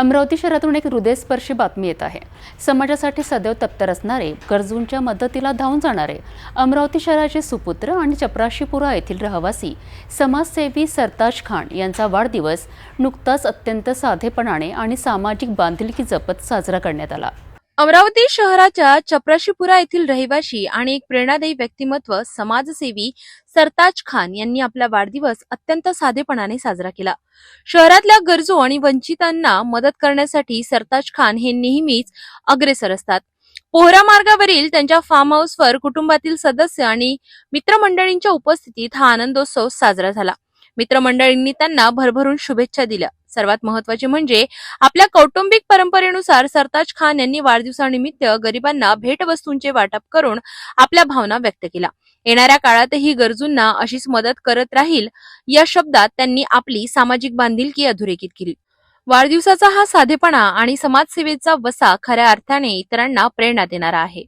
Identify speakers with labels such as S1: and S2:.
S1: अमरावती शहरातून एक हृदयस्पर्शी बातमी येत आहे. समाजासाठी सदैव तत्पर असणारे गरजूंच्या मदतीला धावून जाणारे अमरावती शहराचे सुपुत्र आणि चपराशीपुरा येथील रहिवासी समाजसेवी सरताज खान यांचा वाढदिवस नुकताच अत्यंत साधेपणाने आणि सामाजिक बांधिलकी जपत साजरा करण्यात आला.
S2: अमरावती शहराच्या चपराशीपुरा येथील रहिवाशी आणि एक प्रेरणादायी व्यक्तिमत्व समाजसेवी सरताज खान यांनी आपला वाढदिवस अत्यंत साधेपणाने साजरा केला. शहरातल्या गरजू आणि वंचितांना मदत करण्यासाठी सरताज खान हे नेहमीच अग्रेसर असतात. पोहरा मार्गावरील त्यांच्या फार्म हाऊसवर कुटुंबातील सदस्य आणि मित्रमंडळींच्या उपस्थितीत हा आनंदोत्सव साजरा झाला. मित्रमंडळींनी त्यांना भरभरून शुभेच्छा दिल्या. सर्वात महत्त्वाचे म्हणजे आपल्या कौटुंबिक परंपरेनुसार सरताज खान यांनी वाढदिवसानिमित्त गरिबांना भेटवस्तूंचे वाटप करून आपल्या भावना व्यक्त केल्या. येणाऱ्या काळातही गरजूंना अशीच मदत करत राहील या शब्दात त्यांनी आपली सामाजिक बांधिलकी अधोरेखित केली. वाढदिवसाचा हा साधेपणा आणि समाजसेवेचा वसा खऱ्या अर्थाने इतरांना प्रेरणा देणारा आहे.